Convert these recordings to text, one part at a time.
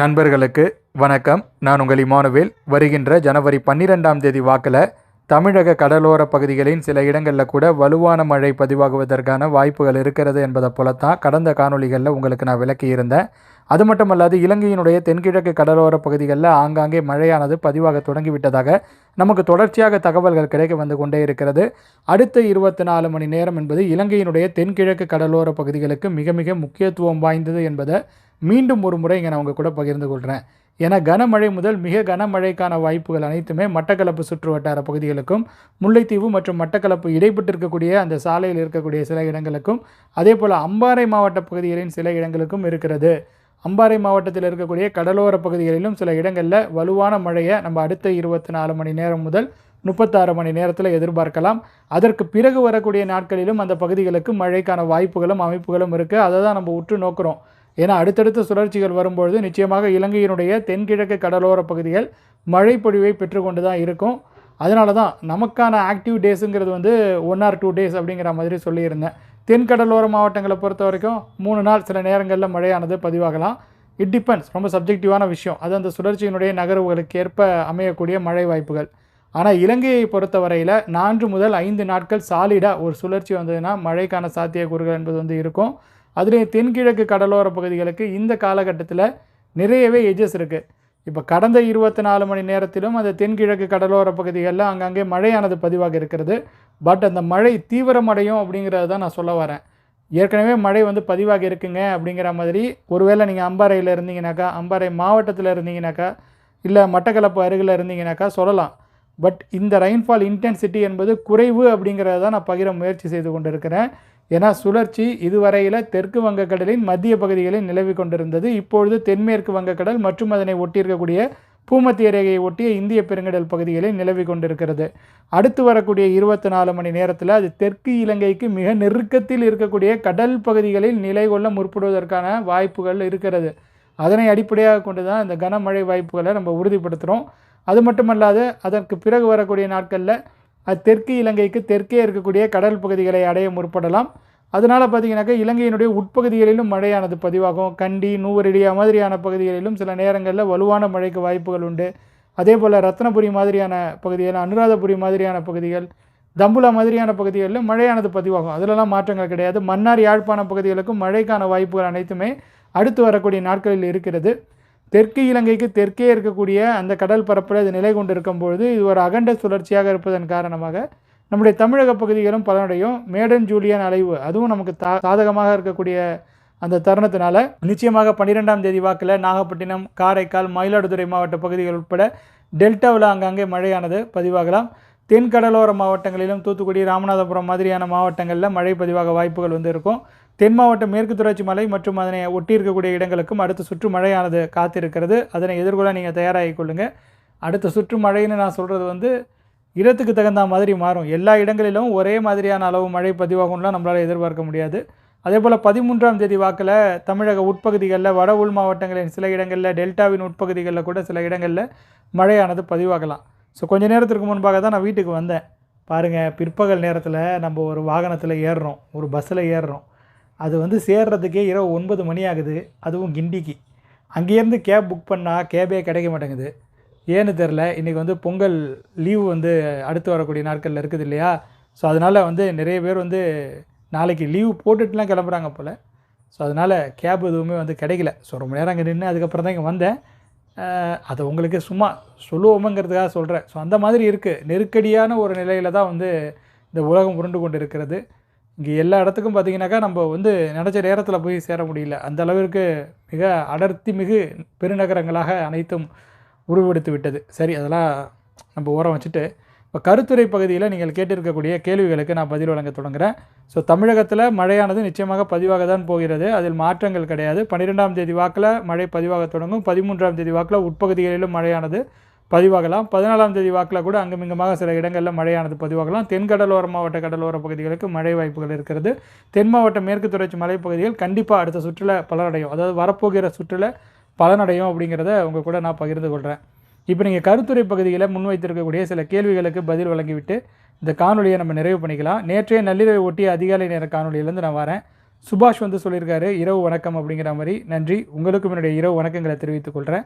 நண்பர்களுக்கு வணக்கம். நான் உங்கள் இமானுவேல். வருகின்ற ஜனவரி பன்னிரெண்டாம் தேதி வாக்கில் தமிழக கடலோர பகுதிகளின் சில இடங்களில் கூட வலுவான மழை பதிவாகுவதற்கான வாய்ப்புகள் இருக்கிறது என்பதை போலத்தான் கடந்த காணொளிகளில் உங்களுக்கு நான் விளக்கி இருந்தேன். அது மட்டுமல்லாது இலங்கையினுடைய தென்கிழக்கு கடலோர பகுதிகளில் ஆங்காங்கே மழையானது பதிவாக தொடங்கிவிட்டதாக நமக்கு தொடர்ச்சியாக தகவல்கள் கிடைக்க வந்து கொண்டே இருக்கிறது. அடுத்த இருபத்தி நாலு மணி நேரம் என்பது இலங்கையினுடைய தென்கிழக்கு கடலோர பகுதிகளுக்கு மிக மிக முக்கியத்துவம் வாய்ந்தது என்பதை மீண்டும் ஒரு முறை இங்கே நான் உங்கள் கூட பகிர்ந்து கொள்கிறேன் ஏன்னா கனமழை முதல் மிக கனமழைக்கான வாய்ப்புகள் அனைத்துமே மட்டக்களப்பு சுற்று வட்டார பகுதிகளுக்கும் முல்லைத்தீவு மற்றும் மட்டக்களப்பு இடைப்பட்டு இருக்கக்கூடிய அந்த சாலையில் இருக்கக்கூடிய சில இடங்களுக்கும் அதே போல் அம்பாறை மாவட்ட பகுதிகளின் சில இடங்களுக்கும் இருக்கிறது. அம்பாறை மாவட்டத்தில் இருக்கக்கூடிய கடலோர பகுதிகளிலும் சில இடங்களில் வலுவான மழையை நம்ம அடுத்த இருபத்தி நாலு மணி நேரம் முதல் முப்பத்தாறு மணி நேரத்தில் எதிர்பார்க்கலாம். அதற்கு பிறகு வரக்கூடிய நாட்களிலும் அந்த பகுதிகளுக்கு மழைக்கான வாய்ப்புகளும் அமைப்புகளும் இருக்குது அதை தான் நம்ம உற்று நோக்கிறோம். ஏன்னா அடுத்தடுத்த சுழற்சிகள் வரும்பொழுது நிச்சயமாக இலங்கையினுடைய தென்கிழக்கு கடலோர பகுதிகள் மழை பொழிவை பெற்றுக்கொண்டு தான் இருக்கும். அதனால தான் நமக்கான ஆக்டிவ் டேஸுங்கிறது வந்து ஒன் ஆர் டூ டேஸ் அப்படிங்கிற மாதிரி சொல்லியிருந்தேன். தென்கடலோர மாவட்டங்களை பொறுத்த வரைக்கும் மூணு நாள் சில நேரங்களில் மழையானது பதிவாகலாம். இட் டிபெண்ட்ஸ் ரொம்ப சப்ஜெக்டிவான விஷயம். அது அந்த சுழற்சியினுடைய நகர்வுகளுக்கு ஏற்ப அமையக்கூடிய மழை வாய்ப்புகள். ஆனால் இலங்கையை பொறுத்த வரையில் நான்கு முதல் ஐந்து நாட்கள் சாலிடாக ஒரு சுழற்சி வந்ததுன்னா மழைக்கான சாத்தியக்கூறுகள் என்பது வந்து இருக்கும். அதுலேயும் தென்கிழக்கு கடலோர பகுதிகளுக்கு இந்த காலகட்டத்தில் நிறையவே எஜஸ் இருக்குது இப்போ கடந்த இருபத்தி நாலு மணி நேரத்திலும் அந்த தென்கிழக்கு கடலோர பகுதிகளில் அங்கங்கே மழையானது பதிவாக இருக்கிறது. பட் அந்த மழை தீவிரமடையும் அப்படிங்கிறத தான் நான் சொல்ல வரேன். ஏற்கனவே மழை வந்து பதிவாக இருக்குங்க அப்படிங்கிற மாதிரி ஒருவேளை நீங்கள் அம்பாறையில் இருந்தீங்கனாக்கா அம்பாறை மாவட்டத்தில் இருந்தீங்கனாக்கா இல்லை மட்டக்களப்பு அருகில் இருந்தீங்கனாக்கா சொல்லலாம். பட் இந்த ரெயின்ஃபால் இன்டென்சிட்டி என்பது குறைவு அப்படிங்கிறத தான் நான் பகிர முயற்சி செய்து கொண்டிருக்கிறேன். ஏன்னா சுழற்சி இதுவரையில் தெற்கு வங்கக்கடலின் மத்திய பகுதிகளில் நிலவி கொண்டிருந்தது. இப்பொழுது தென்மேற்கு வங்கக்கடல் மற்றும் அதனை ஒட்டியிருக்கக்கூடிய பூமத்திய ரேகையை ஒட்டிய இந்திய பெருங்கடல் பகுதிகளில் நிலவி கொண்டிருக்கிறது. அடுத்து வரக்கூடிய இருபத்தி நாலு மணி நேரத்தில் அது தெற்கு இலங்கைக்கு மிக நெருக்கத்தில் இருக்கக்கூடிய கடல் பகுதிகளில் நிலை கொள்ள முற்படுவதற்கான வாய்ப்புகள் இருக்கிறது. அதனை அடிப்படையாக கொண்டு தான் இந்த கனமழை வாய்ப்புகளை நம்ம உறுதிப்படுத்துகிறோம் அது மட்டுமல்லாது அதற்கு பிறகு வரக்கூடிய நாட்களில் அது தெற்கு இலங்கைக்கு தெற்கே இருக்கக்கூடிய கடல் பகுதிகளை அடைய முற்படலாம். அதனால் பார்த்தீங்கன்னாக்கா இலங்கையினுடைய உட்பகுதிகளிலும் மழையானது பதிவாகும். கண்டி நூவரடியா மாதிரியான பகுதிகளிலும் சில நேரங்களில் வலுவான மழைக்கு வாய்ப்புகள் உண்டு. அதே போல் ரத்னபுரி மாதிரியான பகுதிகள் அனுராதபுரி மாதிரியான பகுதிகள் தம்புலா மாதிரியான பகுதிகளில் மழையானது பதிவாகும். அதிலெல்லாம் மாற்றங்கள் கிடையாது. மன்னார் யாழ்ப்பாண பகுதிகளுக்கும் மழைக்கான வாய்ப்புகள் அனைத்துமே அடுத்து வரக்கூடிய நாட்களில் இருக்கிறது. தெற்கு இலங்கைக்கு தெற்கே இருக்கக்கூடிய அந்த கடல் பரப்பில் இது நிலை கொண்டிருக்கும் பொழுது இது ஒரு அகண்ட சுழற்சியாக இருப்பதன் காரணமாக நம்முடைய தமிழக பகுதிகளும் பலனடையும். மேடன் ஜூலியன் அலைவு அதுவும் நமக்கு தா சாதகமாக இருக்கக்கூடிய அந்த தருணத்தினால நிச்சயமாக பன்னிரெண்டாம் தேதி வாக்கில் நாகப்பட்டினம் காரைக்கால் மயிலாடுதுறை மாவட்ட பகுதிகள் உட்பட டெல்டாவில் அங்கங்கே மழையானது பதிவாகலாம். தென் கடலோர மாவட்டங்களிலும் தூத்துக்குடி ராமநாதபுரம் மாதிரியான மாவட்டங்களில் மழை பதிவாக வாய்ப்புகள் வந்து இருக்கும். தென் மாவட்ட மேற்கு தொடர்ச்சி மலை மற்றும் அதனை ஒட்டி இருக்கக்கூடிய இடங்களுக்கும் அடுத்த சுற்று மழையானது காத்திருக்கிறது. அதனை எதிர்கொள்ள நீங்கள் தயாராகிக் கொள்ளுங்கள் அடுத்த சுற்று மழைன்னு நான் சொல்கிறது வந்து இடத்துக்கு தகுந்த மாதிரி மாறும். எல்லா இடங்களிலும் ஒரே மாதிரியான அளவு மழை பதிவாகும்லாம் நம்மளால் எதிர்பார்க்க முடியாது. அதே போல் பதிமூன்றாம் தேதி வாக்கில் தமிழக உட்பகுதிகளில் வட உள் மாவட்டங்களின் சில இடங்களில் டெல்டாவின் உட்பகுதிகளில் கூட சில இடங்களில் மழையானது பதிவாகலாம். ஸோ கொஞ்ச நேரத்திற்கு முன்பாக தான் நான் வீட்டுக்கு வந்தேன். பாருங்கள் பிற்பகல் நேரத்தில் நம்ம ஒரு வாகனத்தில் ஏறுறோம். ஒரு பஸ்ஸில் ஏறுறோம். அது வந்து சேர்றதுக்கே இரவு ஒன்பது மணி ஆகுது அதுவும் கிண்டிக்கு. அங்கேருந்து கேப் புக் பண்ணால் கேபே கிடைக்க மாட்டேங்குது. ஏன்னு தெரில இன்றைக்கி வந்து பொங்கல் லீவு வந்து அடுத்து வரக்கூடிய நாட்களில் இருக்குது இல்லையா? ஸோ அதனால் வந்து நிறைய பேர் வந்து நாளைக்கு லீவு போட்டுட்டுலாம் கிளம்புறாங்க போல். ஸோ அதனால் கேப் எதுவுமே வந்து கிடைக்கல. ஸோ ரொம்ப நேரம் அங்கே நின்று அதுக்கப்புறம் தான் இங்கே வந்தேன். அதை உங்களுக்கு சும்மா சொல்லுவோமங்கிறதுக்காக சொல்கிறேன் ஸோ அந்த மாதிரி இருக்குது நெருக்கடியான ஒரு நிலையில் தான் வந்து இந்த உலகம் உருண்டு கொண்டு இருக்கிறது இங்கே எல்லா இடத்துக்கும் பார்த்தீங்கன்னாக்கா நம்ம வந்து நினச்ச நேரத்தில் போய் சேர முடியல. அந்த அளவிற்கு மிக அடர்த்தி மிகு பெருநகரங்களாக அனைத்தும் உருவெடுத்து விட்டது. சரி அதெல்லாம் நம்ம ஓரம் வச்சுட்டு இப்போ கருத்துரை பகுதியில் நீங்கள் கேட்டிருக்கக்கூடிய கேள்விகளுக்கு நான் பதில் வழங்க தொடங்குகிறேன் ஸோ தமிழகத்தில் மழையானது நிச்சயமாக பதிவாக தான் போகிறது. அதில் மாற்றங்கள் கிடையாது. பன்னிரெண்டாம் தேதி வாக்கில் மழை பதிவாக தொடங்கும். பதிமூன்றாம் தேதி வாக்கில் உட்பகுதிகளிலும் மழையானது. பதிவாகலாம். பதினாலாம் தேதி வாக்கில் கூட அங்குமிங்குமாக சில இடங்களில் மழையானது பதிவாகலாம். தென் கடலோர மாவட்ட கடலோர பகுதிகளுக்கு மழை வாய்ப்புகள் இருக்கிறது. தென் மாவட்ட மேற்கு தொடர்ச்சி மலைப்பகுதிகள் கண்டிப்பாக அடுத்த சுற்றில் பலனடையும். அதாவது வரப்போகிற சுற்றில் பலனடையும் அப்படிங்கிறத உங்கள் கூட நான் பகிர்ந்து கொள்கிறேன் இப்போ நீங்கள் கருத்துரை பகுதியில் முன்வைத்திருக்கக்கூடிய சில கேள்விகளுக்கு பதில் வழங்கிவிட்டு இந்த காணொலியை நம்ம நிறைவு பண்ணிக்கலாம். நேற்றைய நள்ளிரவை ஒட்டி அதிகாலை நேர காணொலியிலேருந்து நான் வரேன். சுபாஷ் வந்து சொல்லியிருக்காரு இரவு வணக்கம் அப்படிங்கிற மாதிரி. நன்றி. உங்களுக்கும் என்னுடைய இரவு வணக்கங்களை தெரிவித்துக் கொள்கிறேன்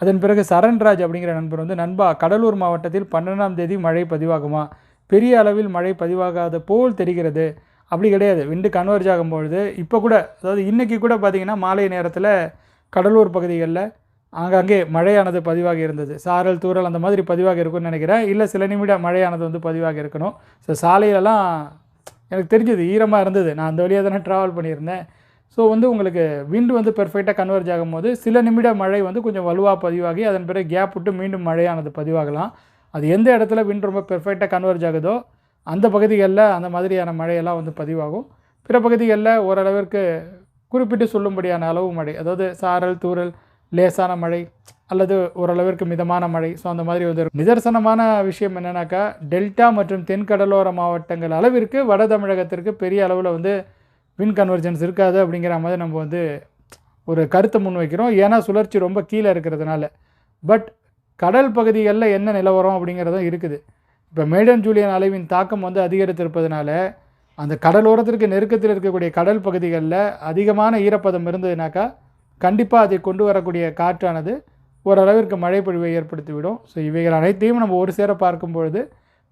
அதன் பிறகு சரண்ராஜ் அப்படிங்கிற நண்பர் வந்து நண்பா கடலூர் மாவட்டத்தில் பன்னெண்டாம் தேதி மழை பதிவாகுமா? பெரிய அளவில் மழை பதிவாகாத போல் தெரிகிறது. அப்படி கிடையாது. விண்டு கன்வர்ஜ் ஆகும்பொழுது இப்போ கூட அதாவது இன்றைக்கி கூட பார்த்திங்கன்னா மாலை நேரத்தில் கடலூர் பகுதிகளில் ஆங்காங்கே மழையானது பதிவாகி இருந்தது. சாரல் தூறல் அந்த மாதிரி பதிவாக இருக்கும்னு நினைக்கிறேன். இல்லை சில நிமிடம் மழையானது வந்து பதிவாக இருக்கணும். ஸோ சாலையிலலாம் எனக்கு தெரிஞ்சது ஈரமாக இருந்தது. நான் அந்த வழியாக தானே ட்ராவல் பண்ணியிருந்தேன். ஸோ வந்து உங்களுக்கு விண்டு வந்து பெர்ஃபெக்டாக கன்வெர்ஜ் ஆகும்போது சில நிமிட மழை வந்து கொஞ்சம் வலுவாக பதிவாகி அதன் பிறகு கேப் விட்டு மீண்டும் மழையானது பதிவாகலாம். அது எந்த இடத்துல விண்ட் ரொம்ப பெர்ஃபெக்டாக கன்வெர்ஜ் ஆகுதோ அந்த பகுதிகளில் அந்த மாதிரியான மழையெல்லாம் வந்து பதிவாகும். பிற பகுதிகளில் ஓரளவிற்கு குறிப்பிட்டு சொல்லும்படியான அளவு மழை அதாவது சாரல் தூரல் லேசான மழை அல்லது ஓரளவிற்கு மிதமான மழை ஸோ அந்த மாதிரி வந்து நிதர்சனமான விஷயம் என்னென்னாக்கா டெல்டா மற்றும் தென்கடலோர மாவட்டங்கள் அளவிற்கு வட தமிழகத்திற்கு பெரிய அளவில் வந்து வின் கன்வர்ஜன்ஸ் இருக்காது அப்படிங்கிற மாதிரி நம்ம வந்து ஒரு கருத்தை முன்வைக்கிறோம். ஏன்னா சுழற்சி ரொம்ப கீழே இருக்கிறதுனால. பட் கடல் பகுதிகளில் என்ன நிலவரம் அப்படிங்கிறதும் இருக்குது. இப்போ மேடன் ஜூலியன் அலைவின் தாக்கம் வந்து அதிகரித்திருப்பதனால அந்த கடலோரத்திற்கு நெருக்கத்தில் இருக்கக்கூடிய கடல் பகுதிகளில் அதிகமான ஈரப்பதம் இருந்ததுனாக்கா கண்டிப்பாக அதை கொண்டு வரக்கூடிய காற்றானது ஓரளவிற்கு மழை பொழிவை ஏற்படுத்திவிடும். ஸோ இவைகள் அனைத்தையும் நம்ம ஒரு சேர பார்க்கும் பொழுது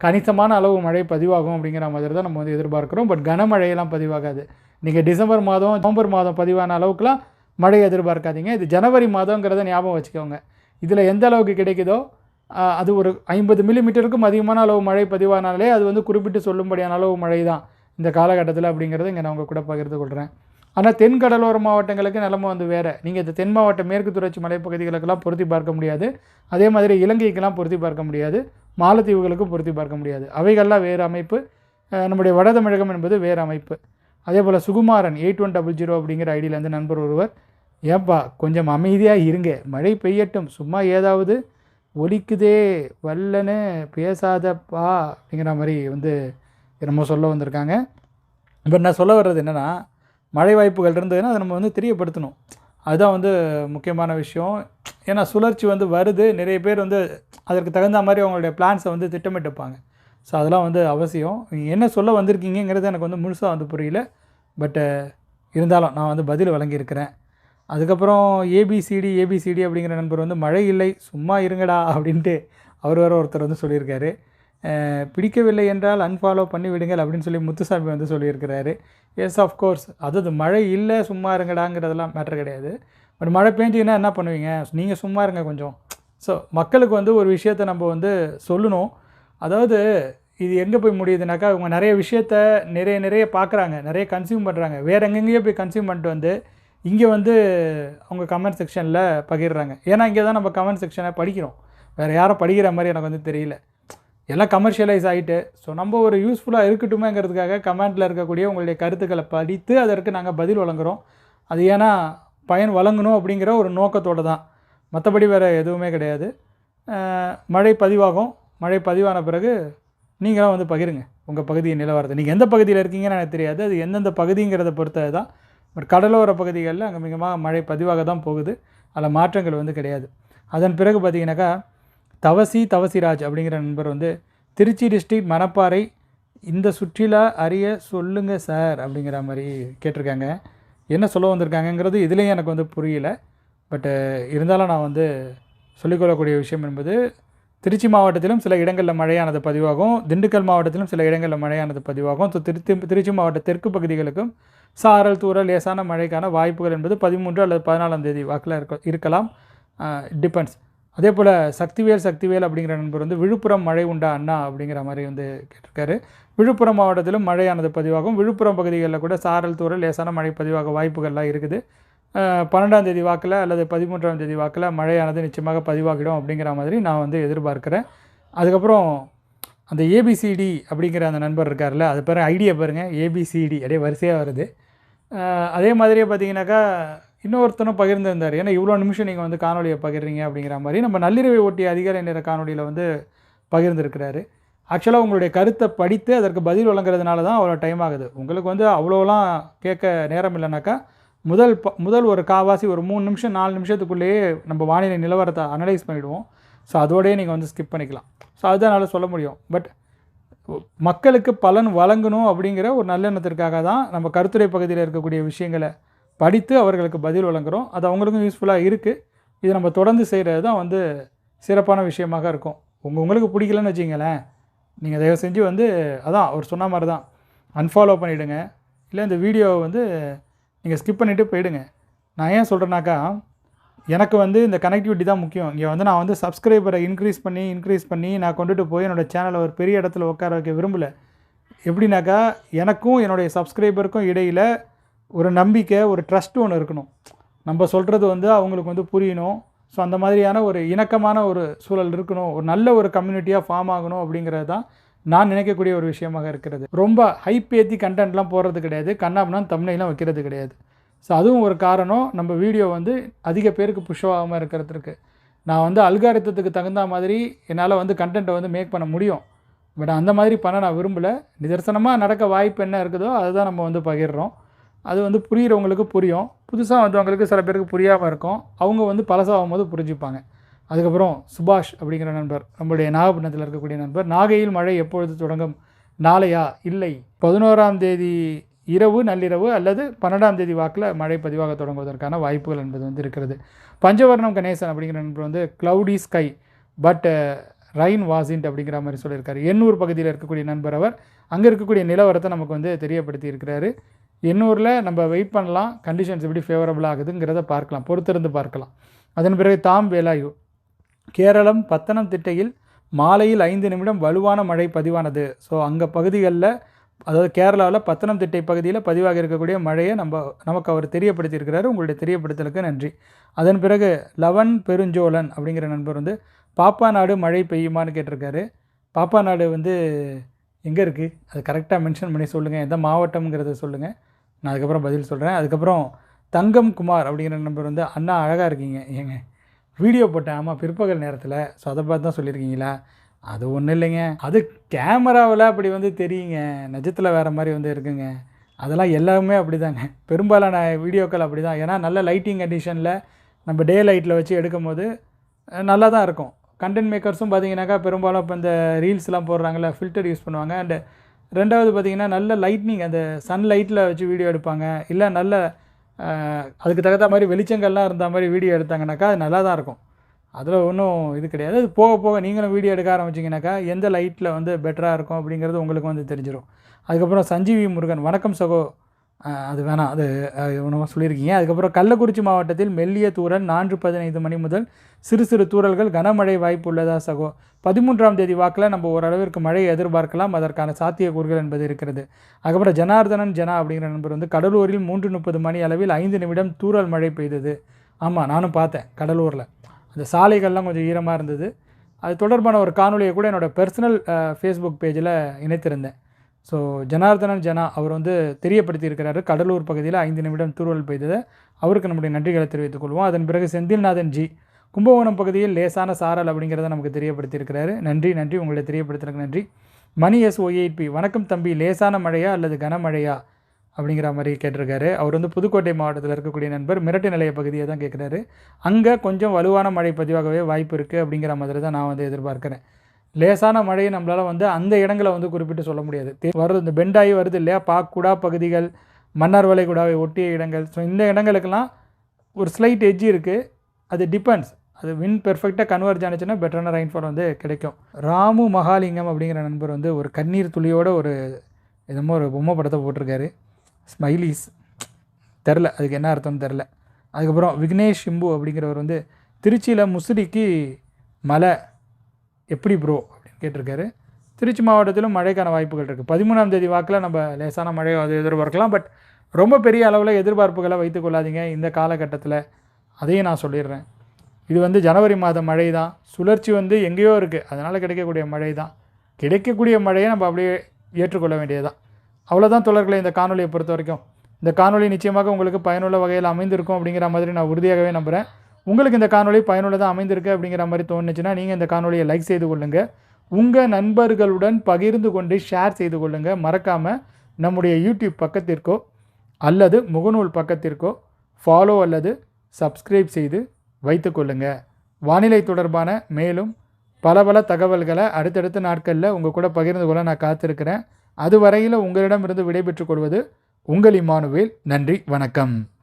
கணிசமான அளவு மழை பதிவாகும் அப்படிங்கிற மாதிரி தான் நம்ம வந்து எதிர்பார்க்குறோம். பட் கனமழையெல்லாம் பதிவாகாது. நீங்கள் டிசம்பர் மாதம் நவம்பர் மாதம் பதிவான அளவுக்குலாம் மழை எதிர்பார்க்காதீங்க. இது ஜனவரி மாதங்கிறத ஞாபகம் வச்சுக்கோங்க. இதில் எந்த அளவுக்கு கிடைக்குதோ அது ஒரு ஐம்பது மில்லிமீட்டருக்கும் அதிகமான அளவு மழை பதிவானாலே அது வந்து குறிப்பிட்டு சொல்லும்படியான அளவு மழை தான் இந்த காலகட்டத்தில் அப்படிங்கிறத இங்கே நான் உங்கள் கூட பகிர்ந்து கொள்கிறேன் ஆனால் தென் கடலோர மாவட்டங்களுக்கு நிலமை வந்து வேறு. நீங்கள் இந்த தென் மாவட்ட மேற்கு தொடர்ச்சி மலைப்பகுதிகளுக்கெல்லாம் பொருத்தி பார்க்க முடியாது. அதே மாதிரி இலங்கைக்கெல்லாம் பொருத்தி பார்க்க முடியாது. மாலத்தீவுகளுக்கும் பொருத்தி பார்க்க முடியாது. அவைகள்லாம் வேறு அமைப்பு. நம்முடைய வட தமிழகம் என்பது வேறு அமைப்பு. அதே போல் Sukumaran eight one double zero அப்படிங்கிற ஐடியிலேருந்து நண்பர் ஒருவர் ஏன்பா கொஞ்சம் அமைதியாக இருங்க. மழை பெய்யட்டும். சும்மா ஏதாவது ஒலிக்குதே வல்லன்னு பேசாதப்பா. அப்படிங்கிற மாதிரி வந்து ரொம்ப சொல்ல வந்திருக்காங்க. இப்போ நான் சொல்ல வர்றது என்னென்னா மழை வாய்ப்புகள் இருந்ததுன்னா அதை நம்ம வந்து தெரியப்படுத்தணும். அதுதான் வந்து முக்கியமான விஷயம். ஏன்னா சுழற்சி வந்து வருது. நிறைய பேர் வந்து அதற்கு தகுந்த மாதிரி அவங்களுடைய பிளான்ஸை வந்து திட்டமிட்டுப்பாங்க ஸோ அதெல்லாம் வந்து அவசியம். என்ன சொல்ல வந்திருக்கீங்கிறது எனக்கு வந்து முழுசாக வந்து புரியல. பட்டு இருந்தாலும் நான் வந்து பதில் வழங்கியிருக்கிறேன். அதுக்கப்புறம் ஏபிசிடி ஏபிசிடி அப்படிங்கிற நண்பர் வந்து மழை இல்லை சும்மா இருங்கடா அப்படின்ட்டு அவர் வேறு ஒருத்தர் வந்து சொல்லியிருக்காரு. பிடிக்கவில்லை என்றால் அன்ஃபாலோ பண்ணி விடுங்கள் அப்படின்னு சொல்லி முத்துசாமி வந்து சொல்லியிருக்கிறாரு. எஸ் கோர்ஸ் அதாவது மழை இல்லை சும்மா இருங்கடாங்கிறதெல்லாம் மேட்ரு கிடையாது. பட் மழை பெஞ்சிங்கன்னா என்ன பண்ணுவீங்க? நீங்கள் சும்மா இருங்க கொஞ்சம். ஸோ மக்களுக்கு வந்து ஒரு விஷயத்தை நம்ம வந்து சொல்லணும். அதாவது இது எங்கே போய் முடியுதுனாக்கா அவங்க நிறைய விஷயத்த நிறைய நிறைய பார்க்குறாங்க நிறைய கன்சியூம் பண்ணுறாங்க வேறு எங்கெங்கேயோ போய் கன்சியூம் பண்ணிட்டு வந்து இங்கே வந்து அவங்க கமெண்ட் செக்ஷனில் பகிர்றாங்க. ஏன்னா இங்கே தான் நம்ம கமெண்ட் செக்ஷனை படிக்கிறோம். வேறு யாரும் படிக்கிற மாதிரி எனக்கு வந்து தெரியல. எல்லாம் கமர்ஷியலைஸ் ஆகிட்டு ஸோ நம்ம ஒரு யூஸ்ஃபுல்லாக இருக்கட்டுமேங்கிறதுக்காக கமெண்ட்டில் இருக்கக்கூடிய உங்களுடைய கருத்துக்களை படித்து அதற்கு நாங்கள் பதில் வழங்குகிறோம் அது ஏன்னா பயன் வழங்கணும் அப்படிங்கிற ஒரு நோக்கத்தோடு தான். மற்றபடி வேறு எதுவுமே கிடையாது. மழை பதிவாகும். மழை பதிவான பிறகு நீங்களாம் வந்து பகிருங்க. உங்கள் பகுதியின் நிலவரத்தை. நீங்கள் எந்த பகுதியில் இருக்கீங்கன்னு எனக்கு தெரியாது. அது எந்தெந்த பகுதிங்கிறத பொறுத்தது தான். பட் கடலோர பகுதிகளில் அங்கே மிகமாக மழை பதிவாக தான் போகுது. அதில் மாற்றங்கள் வந்து கிடையாது. அதன் பிறகு பார்த்தீங்கன்னாக்கா தவசி தவசிராஜ் அப்படிங்கிற நண்பர் வந்து திருச்சி டிஸ்ட்ரிக்ட் மணப்பாறை இந்த சுற்றிலா அறிய சொல்லுங்க சார் அப்படிங்கிற மாதிரி கேட்டிருக்காங்க. என்ன சொல்ல வந்திருக்காங்கங்கிறது இதுலேயும் எனக்கு வந்து புரியல. பட்டு இருந்தாலும் நான் வந்து சொல்லிக்கொள்ளக்கூடிய விஷயம் என்பது திருச்சி மாவட்டத்திலும் சில இடங்களில் மழையானது பதிவாகும். திண்டுக்கல் மாவட்டத்திலும் சில இடங்களில் மழையானது பதிவாகும். ஸோ திருச்சி திருச்சி மாவட்ட தெற்கு பகுதிகளுக்கும் சாரல் தூர லேசான மழைக்கான வாய்ப்புகள் என்பது பதிமூன்று அல்லது பதினாலாம் தேதி வாக்கில் இருக்க இருக்கலாம். டிபெண்ட்ஸ் அதே போல் சக்திவேல் சக்திவேல் அப்படிங்கிற நண்பர் வந்து விழுப்புரம் மழை உண்டா அண்ணா அப்படிங்கிற மாதிரி வந்து கேட்டிருக்காரு. விழுப்புரம் மாவட்டத்திலும் மழையானது பதிவாகும். விழுப்புரம் பகுதிகளில் கூட சாரல் தூர லேசான மழை பதிவாக வாய்ப்புகள்லாம் இருக்குது. பன்னெண்டாம் தேதி வாக்கில் அல்லது பதிமூன்றாம் தேதி வாக்கில் மழையானது நிச்சயமாக பதிவாகிடும் அப்படிங்கிற மாதிரி நான் வந்து எதிர்பார்க்குறேன். அதுக்கப்புறம் அந்த ஏபிசிடி அப்படிங்கிற அந்த நண்பர் இருக்கார்ல அது பேர் ஐடியா பாருங்கள் ஏபிசிடி அப்படியே வரிசையாக வருது. அதே மாதிரியே பார்த்தீங்கன்னாக்கா இன்னொருத்தனும் பகிர்ந்திருந்தார். ஏன்னா இவ்வளோ நிமிஷம் நீங்கள் வந்து காணொலியை பகிர்றீங்க அப்படிங்கிற மாதிரி நம்ம நள்ளிரவை ஒட்டிய அதிகார நேர காணொலியில் வந்து பகிர்ந்திருக்கிறாரு. ஆக்சுவலாக உங்களுடைய கருத்தை படித்து அதற்கு பதில் வழங்குறதுனால தான் அவ்வளோ டைம் ஆகுது. உங்களுக்கு வந்து அவ்வளோலாம் கேட்க நேரம் இல்லைனாக்கா முதல் ப முதல் ஒரு காவாசி ஒரு மூணு நிமிஷம் நாலு நிமிஷத்துக்குள்ளேயே நம்ம வானிலை நிலவரத்தை அனலைஸ் பண்ணிவிடுவோம் ஸோ அதோடய நீங்கள் வந்து ஸ்கிப் பண்ணிக்கலாம். ஸோ அதுதான் என்னால் சொல்ல முடியும். பட் மக்களுக்கு பலன் வழங்கணும் அப்படிங்கிற ஒரு நல்லெண்ணத்திற்காக தான் நம்ம கருத்துரை பகுதியில் இருக்கக்கூடிய விஷயங்களை படித்து அவர்களுக்கு பதில் வழங்குகிறோம் அது அவங்களுக்கும் யூஸ்ஃபுல்லாக இருக்குது இது நம்ம தொடர்ந்து செய்கிறது தான் வந்து சிறப்பான விஷயமாக இருக்கும். உங்கள் உங்களுக்கு பிடிக்கலன்னு வச்சிங்களேன் நீங்கள் தயவு செஞ்சு வந்து அதான் அவர் சொன்ன மாதிரி தான் அன்ஃபாலோ பண்ணிவிடுங்க இல்லை இந்த வீடியோவை வந்து நீங்கள் ஸ்கிப் பண்ணிவிட்டு போயிடுங்க. நான் ஏன் சொல்கிறேன்னாக்கா எனக்கு வந்து இந்த கனெக்டிவிட்டி தான் முக்கியம். இங்கே வந்து நான் வந்து சப்ஸ்கிரைபரை இன்க்ரீஸ் பண்ணி இன்க்ரீஸ் பண்ணி நான் கொண்டுட்டு போய் என்னோடய சேனலை ஒரு பெரிய இடத்துல உட்கார வைக்க விரும்பலை. எப்படின்னாக்கா எனக்கும் என்னுடைய சப்ஸ்கிரைபருக்கும் இடையில் ஒரு நம்பிக்கை ஒரு ட்ரஸ்ட் ஒன்று இருக்கணும். நம்ம சொல்கிறது வந்து அவங்களுக்கு வந்து புரியணும். ஸோ அந்த மாதிரியான ஒரு இணக்கமான ஒரு சூழல் இருக்கணும். ஒரு நல்ல ஒரு கம்யூனிட்டியாக ஃபார்ம் ஆகணும் அப்படிங்கிறது தான் நான் நினைக்கக்கூடிய ஒரு விஷயமாக இருக்கிறது. ரொம்ப ஹைப் ஏற்றி கண்டென்ட்லாம் போடுறது கிடையாது. கண்ணாப்னா தமிழைலாம் வைக்கிறது கிடையாது. ஸோ அதுவும் ஒரு காரணம். நம்ம வீடியோ வந்து அதிக பேருக்கு புஷ் ஆகாமல் இருக்கிறதுக்கு. நான் வந்து அல்காரித்தத்துக்கு தகுந்த மாதிரி என்னால் வந்து கண்டென்ட்டை வந்து மேக் பண்ண முடியும். பட் அந்த மாதிரி பண்ண நான் விரும்பலை. நிதர்சனமாக நடக்க வாய்ப்பு என்ன இருக்குதோ அதுதான் நம்ம வந்து பகிர்றோம். அது வந்து புரிகிறவங்களுக்கு புரியும். புதுசாக வந்தவங்களுக்கு சில பேருக்கு புரியாமல் இருக்கும். அவங்க வந்து பழசாகும் போது புரிஞ்சுப்பாங்க. அதுக்கப்புறம் சுபாஷ் அப்படிங்கிற நண்பர் நம்மளுடைய நாகப்பட்டினத்தில் இருக்கக்கூடிய நண்பர். நாகையில் மழை எப்பொழுது தொடங்கும்? நாளையா? இல்லை. பதினோராம் தேதி இரவு நள்ளிரவு அல்லது பன்னெண்டாம் தேதி வாக்கில் மழை பதிவாக தொடங்குவதற்கான வாய்ப்புகள் என்பது வந்து இருக்கிறது. பஞ்சவர்ணம் கணேசன் அப்படிங்கிற நண்பர் வந்து cloudy sky but rain wasn't அப்படிங்கிற மாதிரி சொல்லியிருக்காரு. எண்ணூர் பகுதியில் இருக்கக்கூடிய நண்பர் அவர். அங்கே இருக்கக்கூடிய நிலவரத்தை நமக்கு வந்து தெரியப்படுத்தி இருக்கிறாரு. எண்ணூரில் நம்ம வெயிட் பண்ணலாம். கண்டிஷன்ஸ் எப்படி ஃபேவரபுள் ஆகுதுங்கிறத பார்க்கலாம். பொறுத்திருந்து பார்க்கலாம். அதன் பிறகு தாம் வேலாயு கேரளம் பத்தனம்திட்டையில் மாலையில் ஐந்து நிமிடம் வலுவான மழை பதிவானது. ஸோ அங்கே பகுதிகளில் அதாவது கேரளாவில் பத்தனம்திட்டை பகுதியில் பதிவாக இருக்கக்கூடிய மழையை நம்ம நமக்கு அவர் தெரியப்படுத்தியிருக்கிறாரு. உங்களுடைய தெரியப்படுத்தலுக்கு நன்றி. அதன் பிறகு லவன் பெருஞ்சோழன் அப்படிங்கிற நண்பர் வந்து பாப்பா நாடு மழை பெய்யுமான்னு கேட்டிருக்காரு. பாப்பா நாடு வந்து எங்கே இருக்குது அது கரெக்டாக மென்ஷன் பண்ணி சொல்லுங்கள் எந்த மாவட்டம்ங்கிறத சொல்லுங்கள் நான் அதுக்கப்புறம் பதில் சொல்கிறேன் அதுக்கப்புறம் தங்கம் குமார் அப்படிங்கிற நண்பர் வந்து அண்ணா அழகாக இருக்கீங்க. ஏங்க வீடியோ போட்டேன். ஆமாம் பிற்பகல் நேரத்தில். ஸோ அதை பார்த்து தான் சொல்லியிருக்கீங்களா அது ஒன்றும் இல்லைங்க. அது கேமராவில் அப்படி வந்து தெரியுங்க. நிஜத்தில் வேறு மாதிரி வந்து இருக்குங்க. அதெல்லாம் எல்லாமே அப்படி தாங்க பெரும்பாலான வீடியோக்கள் அப்படி தான் ஏன்னா நல்ல லைட்டிங் கண்டிஷனில் நம்ம டே லைட்டில் வச்சு எடுக்கும் போது நல்லா தான் இருக்கும். கண்டென்ட் மேக்கர்ஸும் பார்த்தீங்கன்னாக்கா பெரும்பாலும் இப்போ இந்த ரீல்ஸ்லாம் போடுறாங்கல்ல ஃபில்டர் யூஸ் பண்ணுவாங்க. அண்டு ரெண்டாவது பார்த்தீங்கன்னா நல்ல லைட்னிங் அந்த சன் லைட்டில் வச்சு வீடியோ எடுப்பாங்க. இல்லை நல்ல அதுக்கு தகுந்த மாதிரி வெளிச்சங்கள்லாம் இருந்த மாதிரி வீடியோ எடுத்தாங்கனாக்கா அது நல்லா தான் இருக்கும். அதில் ஒன்றும் இது கிடையாது. அது போக போக நீங்களும் வீடியோ எடுக்க ஆரம்பிச்சிங்கனாக்கா எந்த லைட்டில் வந்து பெட்டராக இருக்கும் அப்படிங்கிறது உங்களுக்கு வந்து தெரிஞ்சிடும் அதுக்கப்புறம் சஞ்சீவி முருகன். வணக்கம் சகோ. அது வேணாம். அது உணவாக சொல்லியிருக்கீங்க. அதுக்கப்புறம் கள்ளக்குறிச்சி மாவட்டத்தில் மெல்லிய தூரல் நான்கு பதினைந்து மணி முதல் சிறு சிறு தூரல்கள் கனமழை வாய்ப்பு உள்ளதா சகோ? பதிமூன்றாம் தேதி வாக்கில் நம்ம ஓரளவிற்கு மழையை எதிர்பார்க்கலாம். அதற்கான சாத்தியக்கூறுகள் என்பது இருக்கிறது. அதுக்கப்புறம் ஜனார்தனன் ஜனா அப்படிங்கிற நண்பர் வந்து கடலூரில் மூன்று முப்பது மணி அளவில் ஐந்து நிமிடம் தூரல் மழை பெய்தது. ஆமாம் நானும் பார்த்தேன் கடலூரில். அந்த சாலைகள்லாம் கொஞ்சம் ஈரமாக இருந்தது. அது தொடர்பான ஒரு காணொலியை கூட என்னோடய பர்சனல் ஃபேஸ்புக் பேஜில் இணைத்திருந்தேன். ஸோ ஜனார்தனன் ஜனா அவர் வந்து தெரியப்படுத்தியிருக்கிறாரு. கடலூர் பகுதியில் ஐந்து நிமிடம் தூர்வல் பெய்தது. அவருக்கு நம்முடைய நன்றிகளை தெரிவித்துக் கொள்வோம். அதன் பிறகு செந்தில்நாதன் ஜி கும்பகோணம் பகுதியில் லேசான சாரல் அப்படிங்கிறத நமக்கு தெரியப்படுத்தியிருக்கிறாரு. நன்றி நன்றி. உங்களை தெரியப்படுத்துறதுக்கு நன்றி. மணி எஸ் ஒய்ஐபி வணக்கம் தம்பி. லேசான மழையா அல்லது கனமழையா அப்படிங்கிற மாதிரி கேட்டிருக்காரு. அவர் வந்து புதுக்கோட்டை மாவட்டத்தில் இருக்கக்கூடிய நண்பர். மிரட்டு நிலைய பகுதியை தான் கேட்குறாரு அங்கே கொஞ்சம் வலுவான மழை பதிவாகவே வாய்ப்பு இருக்குது அப்படிங்கிற மாதிரி தான் நான் வந்து எதிர்பார்க்குறேன். லேசான மழையை நம்மளால் வந்து அந்த இடங்களை வந்து குறிப்பிட்டு சொல்ல முடியாது. வருது இந்த பெண்டாகி வருது இல்லையா? பாக்குடா பகுதிகள் மன்னார் வளைகுடாவை ஒட்டிய இடங்கள். ஸோ இந்த இடங்களுக்கெல்லாம் ஒரு ஸ்லைட் எஜ்ஜி இருக்குது அது டிபெண்ட்ஸ் அது வின் பெர்ஃபெக்டாக கன்வெர்ஜ் ஆனிச்சுன்னா பெட்டரான ரெயின்ஃபால் வந்து கிடைக்கும். ராமு மகாலிங்கம் அப்படிங்கிற நண்பர் வந்து ஒரு கண்ணீர் துளியோட ஒரு என்னமோ ஒரு பொம்மை படத்தை போட்டிருக்காரு. ஸ்மைலிஸ் தெரில அதுக்கு என்ன அர்த்தம்னு தெரில அதுக்கப்புறம் விக்னேஷ் சிம்பு அப்படிங்கிறவர் வந்து திருச்சியில் முசிறிக்கு மலை எப்படி ப்ரோ அப்படின்னு கேட்டிருக்காரு. திருச்சி மாவட்டத்திலும் மழைக்கான வாய்ப்புகள் இருக்குது பதிமூணாம் தேதி வாக்கில் நம்ம லேசான மழை அது எதிர்பார்க்கலாம். பட் ரொம்ப பெரிய அளவில் எதிர்பார்ப்புகளை வைத்துக்கொள்ளாதீங்க இந்த காலகட்டத்தில் அதையும் நான் சொல்லிடுறேன். இது வந்து ஜனவரி மாத மழை தான் சுழற்சி வந்து எங்கேயோ இருக்குது அதனால் கிடைக்கக்கூடிய மழை தான் கிடைக்கக்கூடிய மழையை நம்ம அப்படியே ஏற்றுக்கொள்ள வேண்டியதுதான். அவ்வளோதான் தொடர்களை இந்த காணொலியை பொறுத்த வரைக்கும் இந்த காணொலி நிச்சயமாக உங்களுக்கு பயனுள்ள வகையில் அமைந்திருக்கும் அப்படிங்கிற மாதிரி நான் உறுதியாகவே நம்புகிறேன் உங்களுக்கு இந்த காணொலி பயனுள்ளதாக அமைந்திருக்கு அப்படிங்கிற மாதிரி தோணுச்சுன்னா நீங்கள் இந்த காணொலியை லைக் செய்து கொள்ளுங்கள் உங்கள் நண்பர்களுடன் பகிர்ந்து கொண்டு ஷேர் செய்து கொள்ளுங்கள் மறக்காமல் நம்முடைய யூடியூப் பக்கத்திற்கோ அல்லது முகநூல் பக்கத்திற்கோ ஃபாலோ அல்லது சப்ஸ்கிரைப் செய்து வைத்துக்கொள்ளுங்க வானிலை தொடர்பான மேலும் பல பல தகவல்களை அடுத்தடுத்த நாட்களில் உங்கள் கூட பகிர்ந்து கொள்ள நான் காத்திருக்கிறேன். அதுவரையில் உங்களிடமிருந்து விடைபெற்றுக் கொள்வது உங்கள் இமானுவேல். நன்றி வணக்கம்.